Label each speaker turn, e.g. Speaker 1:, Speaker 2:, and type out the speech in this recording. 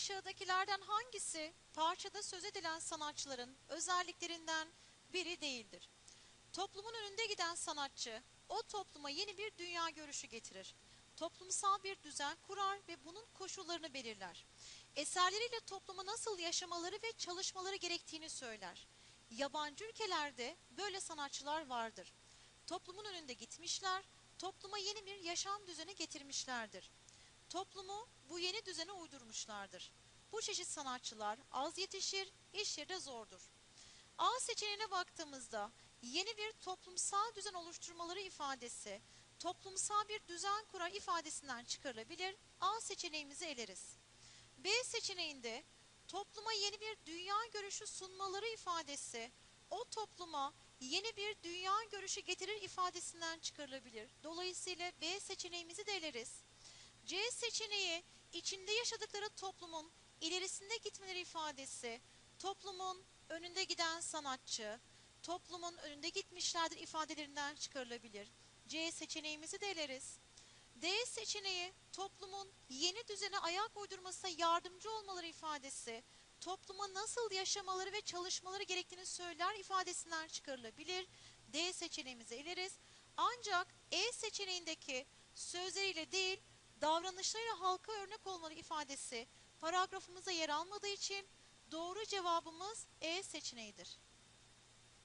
Speaker 1: Aşağıdakilerden hangisi parçada söz edilen sanatçıların özelliklerinden biri değildir? Toplumun önünde giden sanatçı o topluma yeni bir dünya görüşü getirir. Toplumsal bir düzen kurar ve bunun koşullarını belirler. Eserleriyle topluma nasıl yaşamaları ve çalışmaları gerektiğini söyler. Yabancı ülkelerde böyle sanatçılar vardır. Toplumun önünde gitmişler, topluma yeni bir yaşam düzeni getirmişlerdir. Toplumu bu yeni düzene uydurmuşlardır. Bu çeşit sanatçılar az yetişir, iş yeri de zordur. A seçeneğine baktığımızda yeni bir toplumsal düzen oluşturmaları ifadesi toplumsal bir düzen kurar ifadesinden çıkarılabilir. A seçeneğimizi eleriz. B seçeneğinde topluma yeni bir dünya görüşü sunmaları ifadesi o topluma yeni bir dünya görüşü getirir ifadesinden çıkarılabilir. Dolayısıyla B seçeneğimizi de eleriz. C seçeneği içinde yaşadıkları toplumun ilerisinde gitmeleri ifadesi toplumun önünde giden sanatçı, toplumun önünde gitmişlerdir ifadelerinden çıkarılabilir. C seçeneğimizi de eleriz. D seçeneği toplumun yeni düzene ayak uydurmasına yardımcı olmaları ifadesi topluma nasıl yaşamaları ve çalışmaları gerektiğini söyler ifadesinden çıkarılabilir. D seçeneğimizi eleriz. Ancak E seçeneğindeki sözleriyle değil davranışlarıyla halka örnek olmalı ifadesi paragrafımıza yer almadığı için doğru cevabımız E seçeneğidir.